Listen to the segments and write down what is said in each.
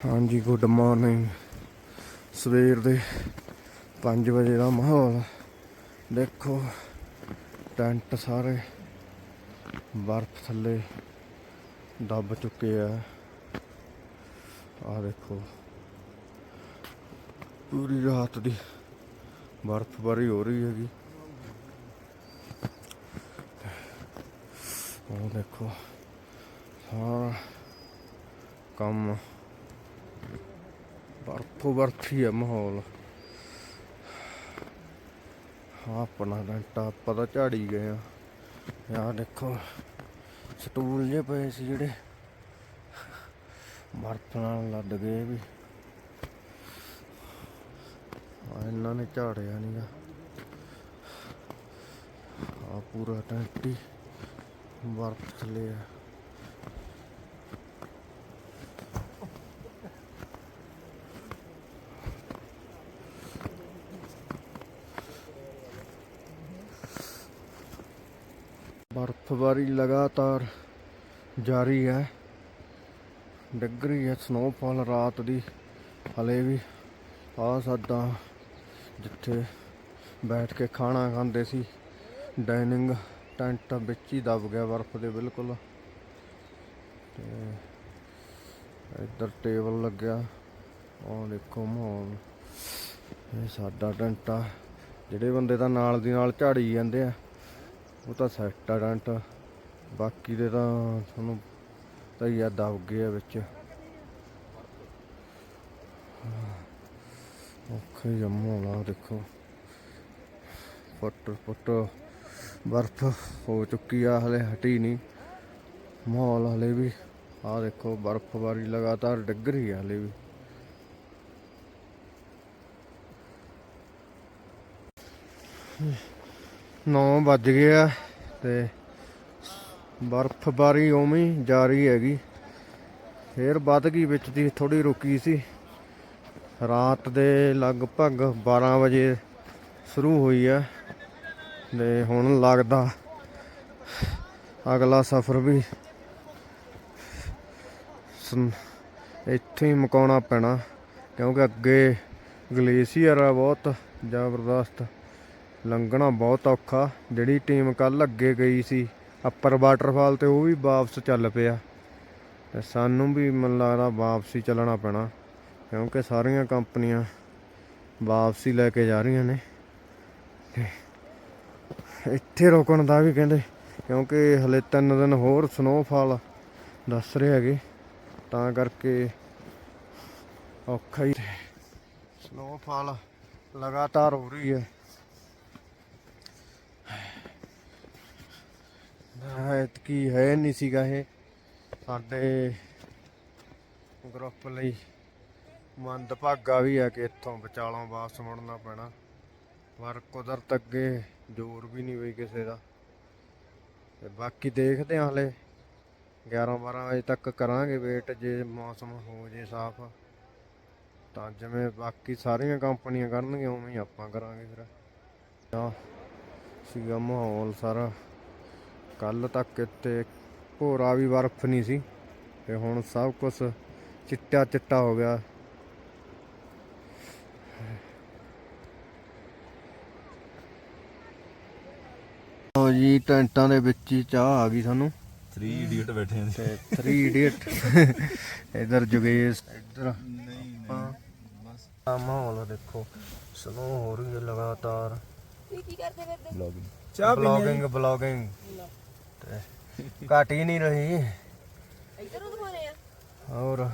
ਹਾਂਜੀ good morning ਸਵੇਰ ਦੇ 5 ਵਜੇ ਦਾ ਮਾਹੌਲ। ਦੇਖੋ, ਟੈਂਟ ਸਾਰੇ ਬਰਫ਼ ਥੱਲੇ ਦੱਬ ਚੁੱਕੇ ਆ। ਆ ਦੇਖੋ, ਪੂਰੀ ਰਾਤ ਦੀ ਬਰਫ਼ਬਾਰੀ ਹੋ ਰਹੀ ਹੈਗੀ। ਉਹ ਦੇਖੋ, ਸਾਰਾ ਕੰਮ ਬਰਫੋ ਬਰਫ ਹੀ ਹੈ ਮਾਹੌਲ। ਹਾਂ ਆਪਣਾ ਡੰਟਾ ਆਪਾਂ ਤਾਂ ਝਾੜੀ ਗਏ ਆ। ਯਾਰ ਦੇਖੋ, ਸਟੂਲ ਜੇ ਪਏ ਸੀ ਜਿਹੜੇ ਬਰਫ ਨਾਲ ਲੱਦ ਗਏ ਵੀ। ਆ ਇਹਨਾਂ ਨੇ ਝਾੜਿਆ ਨਹੀਂਗਾ ਆ ਪੂਰਾ ਟੈਂਟ ਹੀ ਬਰਫ ਥੱਲੇ ਆ। ਬਰਫ਼ਬਾਰੀ ਲਗਾਤਾਰ ਜਾਰੀ ਹੈ। ਡਿੱਗ ਰਹੀ ਹੈ ਸਨੋਫਾਲ ਰਾਤ ਦੀ। ਹਲੇ ਵੀ ਆ ਸਾਡਾ ਜਿੱਥੇ ਬੈਠ ਕੇ ਖਾਣਾ ਖਾਂਦੇ ਸੀ। ਡਾਈਨਿੰਗ ਟੈਂਟ ਵਿੱਚ ਹੀ ਦਬ ਗਿਆ ਬਰਫ਼ ਦੇ ਬਿਲਕੁਲ। ਤੇ ਇੱਧਰ ਟੇਬਲ ਲੱਗਿਆ। ਉਹ ਦੇਖੋ ਮਾਹੌਲ। ਇਹ ਸਾਡਾ ਟੈਂਟ ਆ। ਜਿਹੜੇ ਬੰਦੇ ਤਾਂ ਨਾਲ ਦੀ ਨਾਲ ਝਾੜੀ ਜਾਂਦੇ ਆ। ਉਹ ਤਾਂ ਸੈੱਟ ਆ ਟੈਂਟ ਬਾਕੀ ਦੇ ਤਾਂ ਤੁਹਾਨੂੰ ਤਾਂ ਹੀ ਦਬ ਗਏ ਆ ਵਿੱਚ। ਔਖਾ ਹੀ ਜੰਮੋਣਾ ਦੇਖੋ। ਫੁੱਟ ਫੁੱਟ ਬਰਫ਼ ਹੋ ਚੁੱਕੀ ਆ, ਹਲੇ ਹਟੀ ਨਹੀਂ। ਮਾਹੌਲ ਹਲੇ ਵੀ ਆ ਦੇਖੋ ਬਰਫ਼ਬਾਰੀ ਲਗਾਤਾਰ ਡਿੱਗ ਰਹੀ ਆ ਹਲੇ ਵੀ। ਨੌ ਵੱਜ ਗਏ ਆ ਤੇ ਬਰਫ਼ਬਾਰੀ ਉਵੇਂ ਹੀ ਜਾਰੀ ਹੈਗੀ। ਫੇਰ ਵੱਧ ਗਈ ਵਿੱਚ ਦੀ ਥੋੜੀ ਰੁਕੀ ਸੀ। ਰਾਤ ਦੇ ਲਗਭਗ 12 ਵਜੇ ਸ਼ੁਰੂ ਹੋਈ ਹੈ ਤੇ ਹੁਣ ਲੱਗਦਾ ਅਗਲਾ ਸਫ਼ਰ ਵੀ ਸੰ- ਇੱਥੇ ਹੀ ਮੁਕਾਉਣਾ ਪੈਣਾ, ਕਿਉਂਕਿ ਅੱਗੇ ਗਲੇਸ਼ੀਅਰ ਆ ਬਹੁਤ ਜ਼ਬਰਦਸਤ। ਲੰਘਣਾ ਬਹੁਤ ਔਖਾ। ਜਿਹੜੀ ਟੀਮ ਕੱਲ ਅੱਗੇ ਗਈ ਸੀ ਅੱਪਰ ਵਾਟਰਫਾਲ ਤੇ ਉਹ ਵੀ ਵਾਪਸ ਚੱਲ ਪਿਆ। ਤੇ ਸਾਨੂੰ ਵੀ ਮੈਨੂੰ ਲੱਗਦਾ ਵਾਪਸੀ ਚੱਲਣਾ ਪੈਣਾ, ਕਿਉਂਕਿ ਸਾਰੀਆਂ ਕੰਪਨੀਆਂ ਵਾਪਸੀ ਲੈ ਕੇ ਜਾ ਰਹੀਆਂ ਨੇ। ਇੱਥੇ ਰੁਕਣ ਦਾ ਵੀ ਕਹਿੰਦੇ, ਕਿਉਂਕਿ ਹਲੇ 3 ਦਿਨ ਹੋਰ ਸਨੋਫਾਲ ਦੱਸ ਰਹੇ ਹੈਗੇ, ਤਾਂ ਕਰਕੇ ਔਖਾ ਹੀ। ਸਨੋਫਾਲ ਲਗਾਤਾਰ ਹੋ ਰਹੀ ਹੈ। ਐਤਕੀ ਹੈ ਨਹੀਂ ਸੀਗਾ ਇਹ। ਸਾਡੇ ਗਰੁੱਪ ਲਈ ਮੰਦਭਾਗਾ ਵੀ ਹੈ ਕਿ ਇੱਥੋਂ ਵਿਚਾਲੋਂ ਵਾਪਸ ਮੁੜਨਾ ਪੈਣਾ। ਪਰ ਕੁਦਰਤ ਅੱਗੇ ਜ਼ੋਰ ਵੀ ਨਹੀਂ ਹੋਈ ਕਿਸੇ ਦਾ। ਤੇ ਬਾਕੀ ਦੇਖਦੇ ਹਾਂ ਹਲੇ। 11 12 ਵਜੇ ਤੱਕ ਕਰਾਂਗੇ ਵੇਟ ਜੇ ਮੌਸਮ ਹੋ ਜੇ ਸਾਫ਼। ਤਾਂ ਜਿਵੇਂ ਬਾਕੀ ਸਾਰੀਆਂ ਕੰਪਨੀਆਂ ਕਰਨਗੀਆਂ, ਉਵੇਂ ਹੀ ਆਪਾਂ ਕਰਾਂਗੇ ਫਿਰ। ਆ ਸੀਗਾ ਮਾਹੌਲ ਸਾਰਾ। ਕੱਲ ਤੱਕ ਇੱਥੇ ਭੋਰਾ ਵੀ ਬਰਫ਼ ਨਹੀਂ ਸੀ ਤੇ ਹੁਣ ਸਭ ਕੁਝ ਚਿੱਟਾ ਚਿੱਟਾ ਹੋ ਗਿਆ। ਲਓ ਜੀ ਟੈਂਟਾਂ ਦੇ ਵਿੱਚ ਹੀ ਚਾਹ ਆ ਗਈ ਸਾਨੂੰ। 3 ਇਡੀਅਟ ਬੈਠੇ ਆਂ ਤੇ 3 ਇਡੀਅਟ ਇਧਰ ਜੁਗੇਸ਼ ਇਧਰ ਨਹੀਂ ਆਪਾਂ। ਆ ਮਾਹੌਲ ਦੇਖੋ ਸਨੋ ਹੋ ਰਹੀ ਹੈ ਲਗਾਤਾਰ। ਵਲੌਗਿੰਗ ਚਾਹ ਬਲੌਗਿੰਗ ਬਲੌਗਿੰਗ ਤੇ ਘਟ ਹੀ ਨਹੀਂ ਰਹੀ। ਇਧਰੋਂ ਦਿਖਾਉਣੇ ਆ। ਔਰ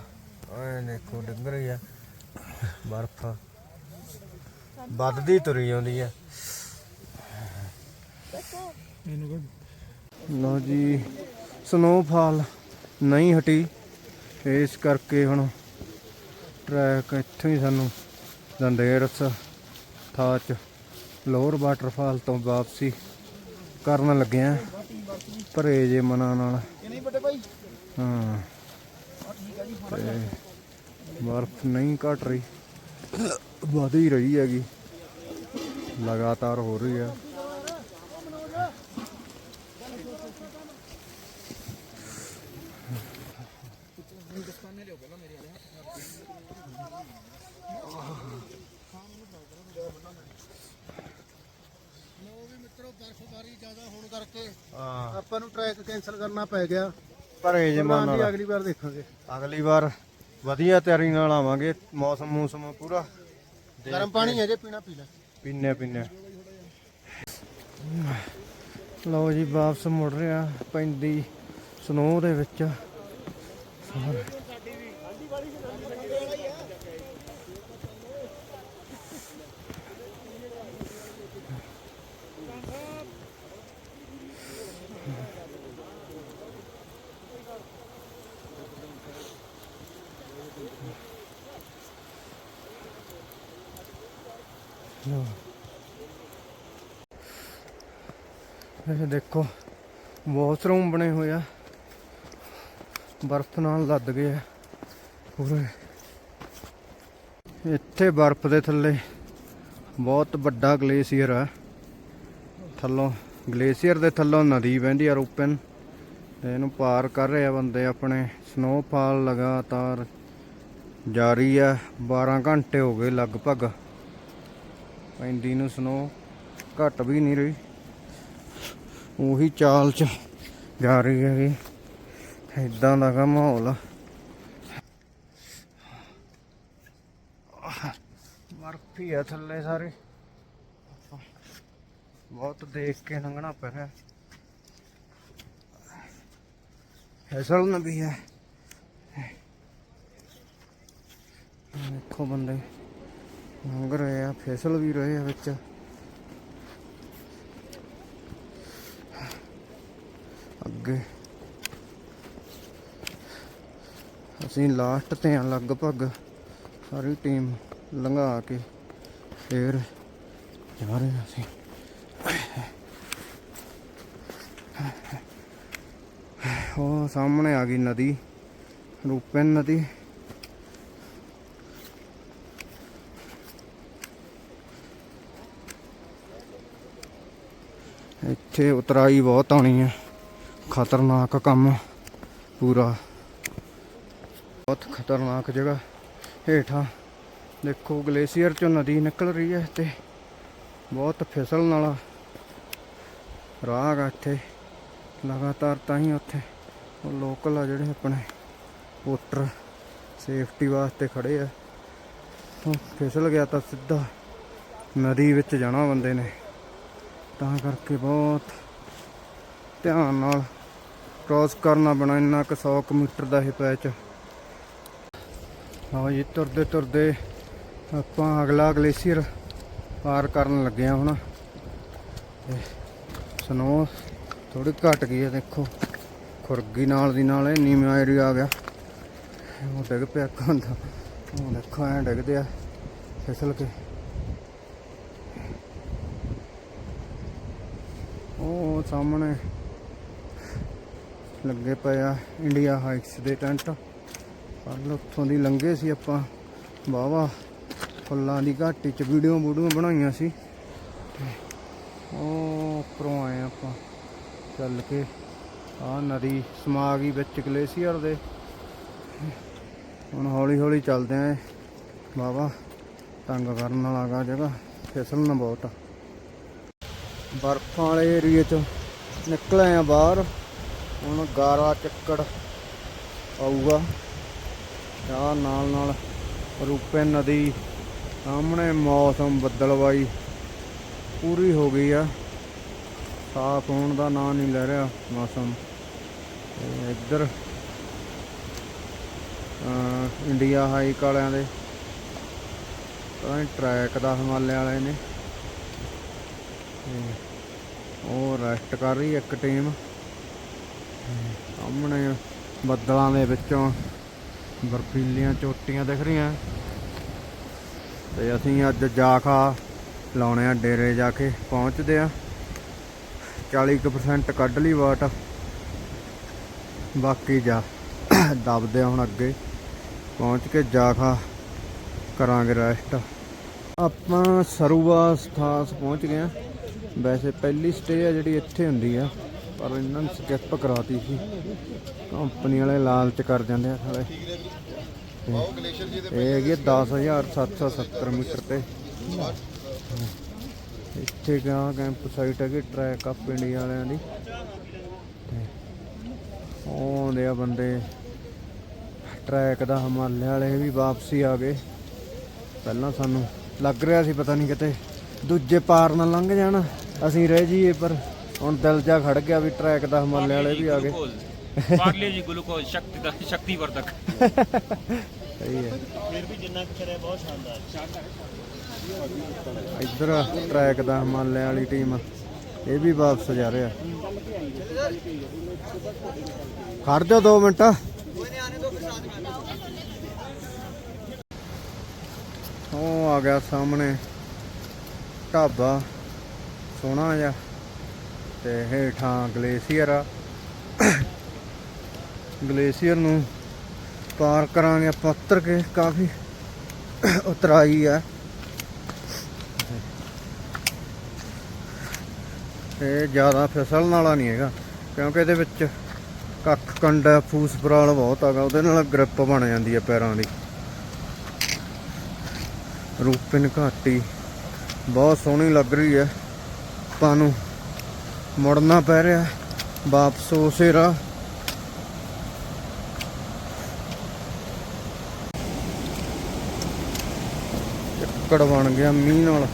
ਐ ਦੇਖੋ ਡਿੱਗ ਰਹੀ ਆ। ਬਰਫ਼। ਵੱਧਦੀ ਤੁਰੀ ਆਉਂਦੀ ਆ। ਲਓ ਜੀ ਸਨੋਫਾਲ ਨਹੀਂ ਹਟੀ। ਇਸ ਕਰਕੇ ਹੁਣ ਟਰੈਕ ਇੱਥੋਂ ਹੀ ਸਾਨੂੰ ਦੰਦੇਰਸ ਥਾਂ ਚ ਲੋਅਰ ਵਾਟਰਫਾਲ ਤੋਂ ਵਾਪਸੀ ਕਰਨ ਲੱਗੇ ਆ। ਭਰੇ ਜੇ ਮਨਾਂ ਨਾਲ। ਨਹੀਂ ਬਟੇ ਭਾਈ? ਹਾਂ। ਤੇ ਬਰਫ਼ ਨਹੀਂ ਘਟ ਰਹੀ। ਵਧ ਹੀ ਰਹੀ ਹੈਗੀ। ਲਗਾਤਾਰ ਹੋ ਰਹੀ ਹੈ ਕਰਕੇ ਹਾਂ। ਆਪਾਂ ਨੂੰ ਟਰੈਕ ਕੈਨਸਲ ਕਰਨਾ ਪੈ ਗਿਆ। ਭਰੇ ਜੇ ਮਨ ਪ੍ਰਧਾਨ ਜੀ ਨਾਲ ਅਗਲੀ ਵਾਰ ਦੇਖਾਂਗੇ। ਅਗਲੀ ਵਾਰ ਵਧੀਆ ਤਿਆਰੀ ਨਾਲ ਆਵਾਂਗੇ। ਮੌਸਮ ਮੂਸਮ ਪੂਰਾ। ਗਰਮ ਪਾਣੀ ਹੈ ਜੇ ਪੀਣਾ ਪੀ ਲੈ। ਪੀਨੇ ਪੀਨੇ ਲਓ ਜੀ ਵਾਪਸ ਮੁੜ ਰਿਹਾ ਪੈਂਦੀ ਸਨੋ ਦੇ ਵਿੱਚ। ਸਾਰੇ। ਲਓ ਇਹ ਦੇਖੋ ਵਾਸ਼ਰੂਮ ਬਣੇ ਹੋਏ ਆ। ਬਰਫ਼ ਨਾਲ ਲੱਦ ਗਏ ਆ ਪੂਰੇ। ਇੱਥੇ ਬਰਫ਼ ਦੇ ਥੱਲੇ ਬਹੁਤ ਵੱਡਾ ਗਲੇਸ਼ੀਅਰ ਆ। ਥੱਲੋਂ, ਗਲੇਸ਼ੀਅਰ ਦੇ ਥੱਲੋਂ ਨਦੀ ਵਹਿੰਦੀ ਆ ਰੂਪਨ। ਤੇ ਇਹਨੂੰ ਪਾਰ ਕਰ ਰਹੇ ਆ ਬੰਦੇ ਆਪਣੇ। ਸਨੋਫਾਲ ਲਗਾਤਾਰ ਜਾਰੀ ਆ। 12 ਘੰਟੇ ਹੋ ਗਏ ਲਗਭਗ। ਪੈਂਦੀ ਨੂੰ ਸਨੋ ਘਟ ਵੀ ਨਹੀਂ ਰਹੀ। ਉਹੀ ਚਾਲ ਚ ਜਾ ਰਹੀ ਹੈਗੀ ਇਦਾਂ ਦਾ ਗਾ ਮਾਹੌਲ ਆ। ਬਰਫ ਆ ਥੱਲੇ ਸਾਰੇ। ਬਹੁਤ ਦੇਖ ਕੇ ਲੰਘਣਾ ਪੈ ਰਿਹਾ। ਫਿਸਲਣ ਵੀ ਹੈ। ਦੇਖੋ ਬੰਦੇ, ਲੰਘ ਰਹੇ ਆ, ਫਿਸਲ ਵੀ ਰਹੇ ਆ ਵਿੱਚ। ਅੱਗੇ ਅਸੀਂ ਲਾਸਟ ਤੇ ਆ ਲਗਭਗ ਸਾਰੀ ਟੀਮ ਲੰਘਾ ਕੇ ਫੇਰ ਜਾ ਰਹੇ ਅਸੀਂ। ਉਹ ਸਾਹਮਣੇ ਆ ਗਈ ਨਦੀ, ਰੂਪਨ ਨਦੀ। ਇੱਥੇ ਉਤਰਾਈ ਬਹੁਤ ਆਉਣੀ ਹੈ। ਖਤਰਨਾਕ ਕੰਮ ਪੂਰਾ। ਬਹੁਤ ਖਤਰਨਾਕ ਜਗ੍ਹਾ। ਹੇਠਾਂ ਦੇਖੋ, ਗਲੇਸ਼ੀਅਰ ਚੋਂ ਨਦੀ ਨਿਕਲ ਰਹੀ ਹੈ ਤੇ ਬਹੁਤ ਫਿਸਲਣ ਵਾਲਾ ਰਾਹ ਗਾ ਇੱਥੇ। ਲਗਾਤਾਰ ਤਾਂ ਹੀ ਉੱਥੇ ਉਹ ਲੋਕਲ ਆ ਜਿਹੜੇ ਆਪਣੇ ਵੋਟਰ ਸੇਫਟੀ ਵਾਸਤੇ ਖੜੇ ਆ। ਉਹ ਫਿਸਲ ਗਿਆ ਤਾਂ ਸਿੱਧਾ ਨਦੀ ਵਿੱਚ ਜਾਣਾ ਬੰਦੇ ਨੇ। ਤਾਂ ਕਰਕੇ ਬਹੁਤ ਧਿਆਨ ਨਾਲ ਕ੍ਰਾਸ ਕਰਨਾ ਪੈਣਾ, ਇੰਨਾ ਕੁ 100 ਕੁ ਮੀਟਰ ਦਾ ਇਹ ਪੈਚ ਹਾਂ ਜੀ, ਤੁਰਦੇ ਤੁਰਦੇ ਆਪਾਂ ਅਗਲਾ ਗਲੇਸ਼ੀਅਰ ਪਾਰ ਕਰਨ ਲੱਗੇ ਆ ਹੁਣ। ਸਨੋ ਥੋੜੀ ਘਟ ਗਈ ਹੈ, ਦੇਖੋ। ਖੁਰਗੀ ਨਾਲ ਦੀ ਨਾਲ ਇਹ ਨੀਵਾਂ ਏਰੀਆ ਆ ਗਿਆ। ਉਹ ਡਿੱਗ ਪਿਆ ਕੰਦਾ ਉਹ ਦੇਖੋ, ਐ ਡਿੱਗਦੇ ਆ ਫਿਸਲ ਕੇ। ਉਹ ਸਾਹਮਣੇ ਲੱਗੇ ਪਏ ਆ ਇੰਡੀਆ ਹਾਈਕਸ ਦੇ ਟੈਂਟ। ਕੱਲ ਉੱਥੋਂ ਦੀ ਲੰਘੇ ਸੀ ਆਪਾਂ। ਵਾਹਵਾ, ਫੁੱਲਾਂ ਦੀ ਘਾਟੀ ਚ ਵੀਡੀਓ ਵੀਡੀਓ ਬਣਾਈਆਂ ਸੀ। ਤੇ ਉਹ ਉੱਪਰੋਂ ਆਏ ਆਪਾਂ, ਚੱਲ ਕੇ। ਆ ਨਦੀ ਸਮਾ ਗਈ ਵਿੱਚ ਗਲੇਸ਼ੀਅਰ ਦੇ। ਹੁਣ ਹੌਲੀ ਹੌਲੀ ਚੱਲਦੇ ਆਂ। ਵਾਹਵਾ, ਤੰਗ ਕਰਨ ਵਾਲਾ ਗਾ ਜਗ੍ਹਾ, ਫਿਸਲਣ ਬਹੁਤ ਬਰਫਾਂ ਵਾਲੇ ਏਰੀਏ ਚ ਨਿਕਲ ਆ ਬਾਹਰ। ਹੁਣ ਗਾਰਾ ਚੱਕੜ ਆਊਗਾ। ਆ ਨਾਲ ਨਾਲ ਰੂਪੇ ਨਦੀ, ਸਾਹਮਣੇ ਮੌਸਮ ਬੱਦਲਵਾਈ ਪੂਰੀ ਹੋ ਗਈ ਆ। ਸਾਫ਼ ਹੋਣ ਦਾ ਨਾਂ ਨਹੀਂ ਲੈ ਰਿਹਾ ਮੌਸਮ। ਇੱਧਰ ਇੰਡੀਆ ਹਾਈਕ ਵਾਲਿਆਂ ਦੇ, ਪਤਾ ਨਹੀਂ ਟਰੈਕ ਦਾ ਹਿਮਾਲਿਆ ਵਾਲੇ ਨੇ। ਉਹ ਰੈਸਟ ਕਰ ਰਹੀ ਇੱਕ ਟੀਮ ਸਾਹਮਣੇ ਬੱਦਲਾਂ ਦੇ ਵਿੱਚੋਂ ਬਰਫੀਲੀਆਂ ਚੋਟੀਆਂ ਦਿਖ ਰਹੀਆਂ। ਤੇ ਅਸੀਂ ਅੱਜ ਜਾ ਖਾ ਲਾਉਣੇ ਆ ਡੇਰੇ ਜਾ ਕੇ, ਪਹੁੰਚਦੇ ਆ। 40% ਕੱਢ ਲਈ ਵਾਟ। ਬਾਕੀ ਜਾ ਦਬਦੇ ਆ ਹੁਣ ਅੱਗੇ। ਪਹੁੰਚ ਕੇ ਜਾ ਖਾ ਕਰਾਂਗੇ ਰੈਸਟ ਆਪਾਂ ਸਰੂਆ ਸਥਾਸ ਪਹੁੰਚ ਗਏ ਆ। ਵੈਸੇ ਪਹਿਲੀ ਸਟੇ ਆ ਜਿਹੜੀ ਇੱਥੇ ਹੁੰਦੀ ਆ। ਪਰ ਇਹਨਾਂ ਨੇ ਸਕਿਪ ਕਰਾਤੀ ਸੀ। ਕੰਪਨੀ ਵਾਲੇ ਲਾਲਚ ਕਰ ਜਾਂਦੇ ਆ ਸਾਲੇ। ਬਾਓ ਗਲੇਸ਼ੀਅਰ ਜੀ ਦੇ ਇਹ ਹੈਗੀ ਆ 10770 ਮੀਟਰ ਤੇ। ਇੱਥੇ ਗਿਆ ਕੈਂਪ ਸਾਈਟ ਹੈਗੀ ਟਰੈਕ ਅਪ ਇੰਡੀਆ ਵਾਲਿਆਂ ਦੀ। ਉਹ ਆਉਂਦੇ ਆ ਬੰਦੇ। ਟਰੈਕ ਦਾ ਹਿਮਾਲਿਆ ਵਾਲੇ ਵੀ ਵਾਪਸੀ ਆ ਗਏ। ਪਹਿਲਾਂ ਸਾਨੂੰ ਲੱਗ ਰਿਹਾ ਸੀ ਪਤਾ ਨਹੀਂ ਕਿਤੇ। ਦੂਜੇ ਪਾਰ ਨਾਲ ਲੰਘ ਜਾਣਾ। ਅਸੀਂ ਰਹਿ ਜਾਈਏ ਪਰ ਹੁਣ ਦਿਲ ਜਾ ਖੜ ਗਿਆ ਵੀ ਟਰੈਕ ਦਾ ਹਿਮਾਲਿਆ ਵਾਲੇ ਵੀ ਆ ਗਏ। ਪਾਰਲੇ ਜੀ ਗਲੂਕੋਜ਼ ਸ਼ਕਤੀ ਦਾ ਸ਼ਕਤੀ ਵਰਧਕ ਸਹੀ ਹੈ। ਫਿਰ ਵੀ ਜਿੰਨਾ ਕੁ ਕਰਿਆ ਬਹੁਤ ਸ਼ਾਨਦਾਰ। ਇੱਧਰ ਟਰੈਕ ਦਾ ਹਿਮਾਲਿਆ ਵਾਲੀ ਟੀਮ ਇਹ ਵੀ ਵਾਪਸ ਜਾ ਰਿਹਾ। ਖੜ ਜਾ 2 ਮਿੰਟ। ਉਹ ਆ ਗਿਆ ਸਾਹਮਣੇ। ਢਾਬਾ। ਸੋਹਣਾ ਜਿਹਾ। ਤੇ ਹੇਠਾਂ ਗਲੇਸ਼ੀਅਰ ਆ। ਗਲੇਸ਼ੀਅਰ ਨੂੰ ਪਾਰ ਕਰਾਂਗੇ ਆਪਾਂ ਉੱਤਰ ਕੇ, ਕਾਫੀ ਉਤਰਾਈ ਆ। ਇਹ ਜ਼ਿਆਦਾ ਫਿਸਲਣ ਵਾਲਾ ਨਹੀਂ ਹੈਗਾ, ਕਿਉਂਕਿ ਇਹਦੇ ਵਿੱਚ ਕੱਖ ਕੰਡਾ ਫੂਸ ਪਰਾਲ ਬਹੁਤ ਹੈਗਾ ਉਹਦੇ ਨਾਲ ਗ੍ਰਿਪ ਬਣ ਜਾਂਦੀ ਹੈ ਪੈਰਾਂ ਦੀ। ਰੂਪਿਨ ਘਾਟੀ ਬਹੁਤ ਸੋਹਣੀ ਲੱਗ ਰਹੀ ਹੈ ਆਪਾਂ ਨੂੰ ਮੁੜਨਾ ਪੈ ਰਿਹਾ। ਵਾਪਸ ਉਸੇ ਰਾਹ। ਚੱਕੜ ਬਣ ਗਿਆ ਮੀਂਹ ਨਾਲ।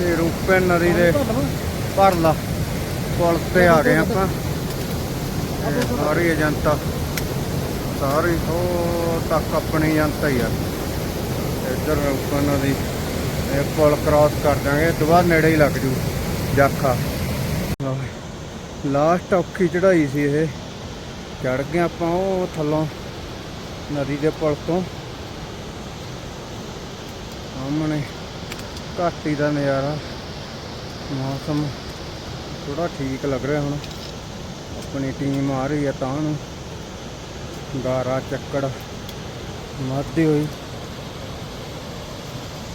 ਇਹ ਰੂਪਨ ਨਦੀ ਦੇ ਭਰਲਾ ਪੁਲ ਤੇ ਆ ਗਏ ਆਪਾਂ। ਸਾਰੀ ਏਜੰਟਾ ਸਾਰੀ ਉਹ ਤੱਕ ਆਪਣੀ ਜਨਤਾ ਹੀ ਆ। ਇੱਧਰ ਰੂਪਨ ਨਦੀ ਇਹ ਪੁਲ ਕ੍ਰਾਸ ਕਰ ਦਾਂਗੇ ਦੁਬਾਰਾ ਨੇੜੇ ਹੀ ਲੱਗ ਜੂ, ਜਾਖਾ। ਲਾਸਟ ਔਖੀ ਚੜਾਈ ਸੀ ਇਹ। ਚੜ ਗਏ ਆਪਾਂ ਉਹ ਥੱਲੋਂ, ਨਦੀ ਦੇ ਪੁਲ ਤੋਂ। ਸਾਹਮਣੇ ਘਾਟੀ ਦਾ ਨਜ਼ਾਰਾ, ਮੌਸਮ ਥੋੜਾ ਠੀਕ ਲੱਗ ਰਿਹਾ ਹੁਣ। ਆਪਣੀ ਟੀਮ ਆ ਰਹੀ ਹੈ ਤਾਂ ਨੂੰ। ਗਾਰਾ ਚੱਕੜ ਮੱਧੀ ਹੋਈ।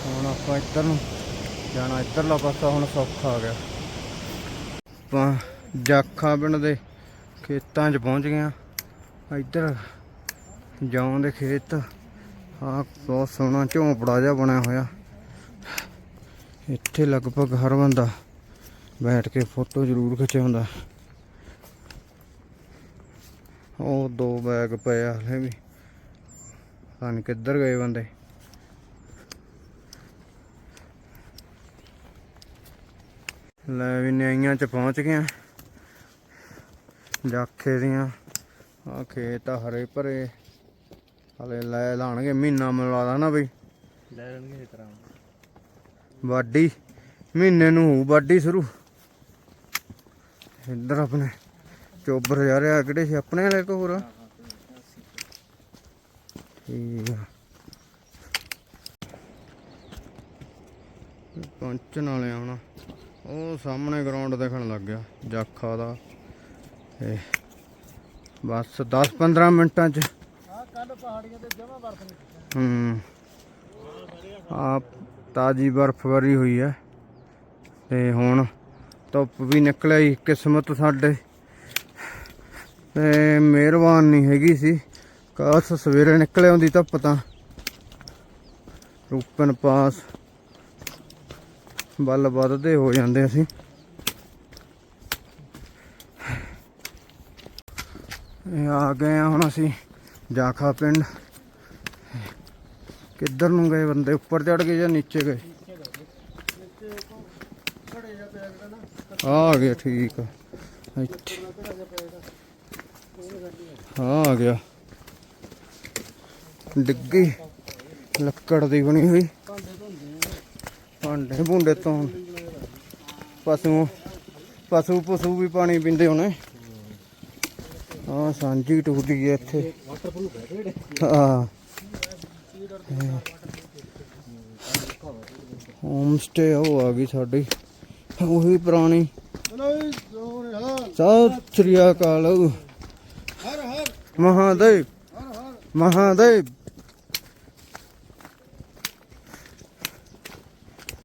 ਹੁਣ ਆਪਾਂ ਇੱਧਰ ਨੂੰ ਜਾਣਾ, ਇੱਧਰਲਾ ਪਾਸਾ ਹੁਣ ਸੌਖਾ ਆ ਗਿਆ। ਆਪਾਂ ਜਾਖਾ ਪਿੰਡ ਦੇ ਖੇਤਾਂ 'ਚ ਪਹੁੰਚ ਗਏ ਆ ਇੱਧਰ ਜੌਂ ਦੇ ਖੇਤ ਆ ਬਹੁਤ ਸੋਹਣਾ ਝੋਂਪੜਾ ਜਿਹਾ ਬਣਿਆ ਹੋਇਆ। ਇੱਥੇ ਲਗਭਗ ਹਰ ਬੰਦਾ ਬੈਠ ਕੇ ਫੋਟੋ ਜ਼ਰੂਰ ਖਿਚਾਉਂਦਾ। ਉਹ ਦੋ ਬੈਗ ਪਏ ਆ ਹਲੇ ਵੀ। ਪਤਾ ਕਿੱਧਰ ਗਏ ਬੰਦੇ। ਲੈ ਵੀ ਨਿਆਈਆਂ ਚ ਪਹੁੰਚ ਗਏ ਆ ਜਾਖੇ ਦੀਆਂ। ਆ ਖੇਤ ਆ ਹਰੇ ਭਰੇ। ਹਲੇ ਲੈ ਲਾਣਗੇ ਮਹੀਨਾ ਮੈਨੂੰ ਲੱਗਦਾ ਨਾ ਬਈ। ਲੈ ਲੈਣਗੇ ਇਸ ਤਰ੍ਹਾਂ। ਵਾਢੀ। ਮਹੀਨੇ ਨੂੰ ਹੋਊ ਵਾਢੀ ਸ਼ੁਰੂ। ਇੱਧਰ ਆਪਣੇ। ਚੋਬਰ ਜਾ ਰਿਹਾ ਕਿਹੜੇ ਸੀ? ਆਪਣੇ ਵਾਲੇ ਕੋ ਹੋਰ? ਠੀਕ ਆ। ਪਹੁੰਚਣ ਵਾਲੇ ਆ ਹੁਣ। ਉਹ ਸਾਹਮਣੇ ਗਰਾਊਂਡ ਦੇਖਣ ਲੱਗ ਗਿਆ ਜਾਖਾ ਦਾ। ਇਹ ਬਸ 10 15 ਮਿੰਟਾਂ ਚ। ਆ ਕੱਲ ਪਹਾੜੀਆਂ ਤੇ ਜਮਾ ਬਰਫ ਹੂੰ। ਆ ਤਾਜੀ ਬਰਫ਼ਬਾਰੀ ਹੋਈ ਹੈ। ਤੇ ਹੁਣ ਧੁੱਪ ਵੀ ਨਿਕਲਿਆ ਹੀ ਕਿਸਮਤ ਸਾਡੇ। ਤੇ ਮਿਹਰਬਾਨ ਨਹੀਂ ਹੈਗੀ ਸੀ। ਕਾਸ਼ ਸਵੇਰੇ ਨਿਕਲੇ ਹੁੰਦੀ ਧੁੱਪ ਤਾਂ। ਰੂਪਨ ਪਾਸ। ਬੱਲ ਵੱਧਦੇ ਹੋ ਜਾਂਦੇ ਅਸੀਂ। ਆ ਗਏ ਆ ਹੁਣ ਅਸੀਂ ਜਾਖਾ ਪਿੰਡ। ਕਿੱਧਰ ਨੂੰ ਗਏ ਬੰਦੇ? ਉੱਪਰ ਚੜ ਗਏ ਜਾਂ ਨੀਚੇ ਗਏ? ਆ ਗਏ ਠੀਕ ਆ। ਇੱਥੇ। ਹਾਂ ਆ ਗਿਆ। ਡਿੱਗੀ। ਲੱਕੜ ਦੀ ਬਣੀ ਹੋਈ। ਭਾਂਡੇ ਭੁੰਡੇ ਤੋਂ ਪਸ਼ੂ ਪਸ਼ੂ ਪਸ਼ੂ ਵੀ ਪਾਣੀ ਪੀਂਦੇ ਹੋਣੇ। ਆ ਸਾਂਝੀ ਟੁੱਟੀ ਹੈ ਇੱਥੇ। ਹਾਂ। ਹੋਮ ਸਟੇ ਉਹ ਆ ਗਈ ਸਾਡੀ। ਉਹੀ ਪੁਰਾਣੀ। ਚਲੋ ਸਤਿ ਸ੍ਰੀ ਅਕਾਲ। ਮਹਾਦੇਵ ਹਰ ਮਹਾਦੇਵ।